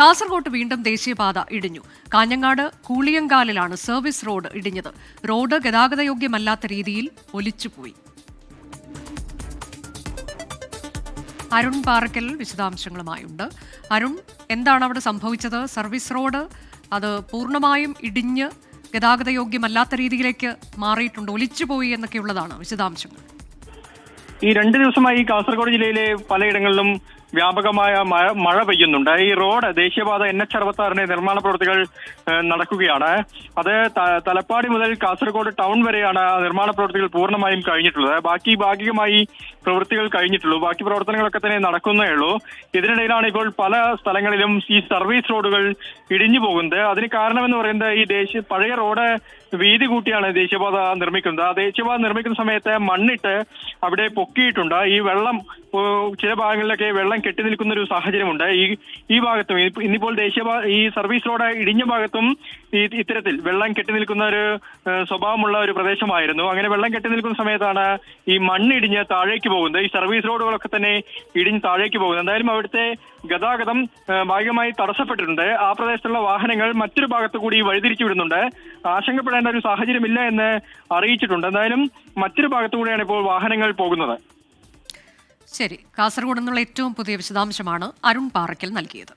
കാസർഗോട്ട് വീണ്ടും ദേശീയപാത ഇടിഞ്ഞു. കാഞ്ഞങ്ങാട് കൂളിയങ്കാലിലാണ് സർവീസ് റോഡ് ഇടിഞ്ഞത്. റോഡ് ഗതാഗതയോഗ്യമല്ലാത്ത രീതിയിൽ ഒലിച്ചുപോയി. അരുൺ പാറക്കൽ വിശദാംശങ്ങളുമായുണ്ട്. അരുൺ എന്താണ് അവിടെ സംഭവിച്ചത്? സർവീസ് റോഡ് അത് പൂർണമായും ഇടിഞ്ഞ് ഗതാഗതയോഗ്യമല്ലാത്ത രീതിയിലേക്ക് മാറിയിട്ടുണ്ട് ഒലിച്ചുപോയി എന്നൊക്കെയുള്ളതാണ് വിശദാംശങ്ങൾ. ഈ രണ്ട് ദിവസമായി കാസർഗോഡ് ജില്ലയിലെ പലയിടങ്ങളിലും വ്യാപകമായ മഴ മഴ പെയ്യുന്നുണ്ട്. ഈ റോഡ് ദേശീയപാത എൻ എച്ച് അറുപത്താറിന്റെ നിർമ്മാണ പ്രവൃത്തികൾ നടക്കുകയാണ്. അത് തലപ്പാടി മുതൽ കാസർഗോഡ് ടൗൺ വരെയാണ് നിർമ്മാണ പ്രവൃത്തികൾ പൂർണമായും കഴിഞ്ഞിട്ടുള്ളത്. ബാക്കി ഭാഗികമായി പ്രവൃത്തികൾ കഴിഞ്ഞിട്ടുള്ളൂ. ബാക്കി പ്രവർത്തനങ്ങളൊക്കെ തന്നെ നടക്കുന്നേ ഉള്ളൂ. ഇതിനിടയിലാണ് ഇപ്പോൾ പല സ്ഥലങ്ങളിലും ഈ സർവീസ് റോഡുകൾ ഇടിഞ്ഞു പോകുന്നത്. അതിന് കാരണമെന്ന് പറയുന്നത് ഈ ദേശീയ പഴയ റോഡ് വീതി കൂട്ടിയാണ് ദേശീയപാത നിർമ്മിക്കുന്നത്. ആ ദേശീയപാത നിർമ്മിക്കുന്ന സമയത്ത് മണ്ണിട്ട് അവിടെ പൊക്കിയിട്ടുണ്ട്. ഈ വെള്ളം ചില ഭാഗങ്ങളിലൊക്കെ വെള്ളം കെട്ടി നിൽക്കുന്ന ഒരു സാഹചര്യമുണ്ട്. ഈ ഈ ഭാഗത്തും ഇന്നിപ്പോൾ ദേശീയ ഈ സർവീസ് റോഡ് ഇടിഞ്ഞ ഭാഗത്തും ഈ ഇത്തരത്തിൽ വെള്ളം കെട്ടി നിൽക്കുന്ന ഒരു സ്വഭാവമുള്ള ഒരു പ്രദേശമായിരുന്നു. അങ്ങനെ വെള്ളം കെട്ടി നിൽക്കുന്ന സമയത്താണ് ഈ മണ്ണിടിഞ്ഞ് താഴേക്ക് പോകുന്നത്. ഈ സർവീസ് റോഡുകളൊക്കെ തന്നെ ഇടിഞ്ഞ് താഴേക്ക് പോകുന്നത്. എന്തായാലും അവിടുത്തെ ഗതാഗതം ഭാഗികമായി തടസ്സപ്പെട്ടിട്ടുണ്ട്. ആ പ്രദേശത്തുള്ള വാഹനങ്ങൾ മറ്റൊരു ഭാഗത്ത് കൂടി വഴിതിരിച്ചു വിടുന്നുണ്ട്. ആശങ്കപ്പെടേണ്ട ഒരു സാഹചര്യമില്ല എന്ന് അറിയിച്ചിട്ടുണ്ട്. എന്തായാലും മറ്റൊരു ഭാഗത്തു കൂടിയാണ് ഇപ്പോൾ വാഹനങ്ങൾ പോകുന്നത്. ശരി. കാസർഗോഡ് നിന്നുള്ള ഏറ്റവും പുതിയ വിശദാംശമാണ് അരുൺ പാറയ്ക്കൽ നൽകിയത്.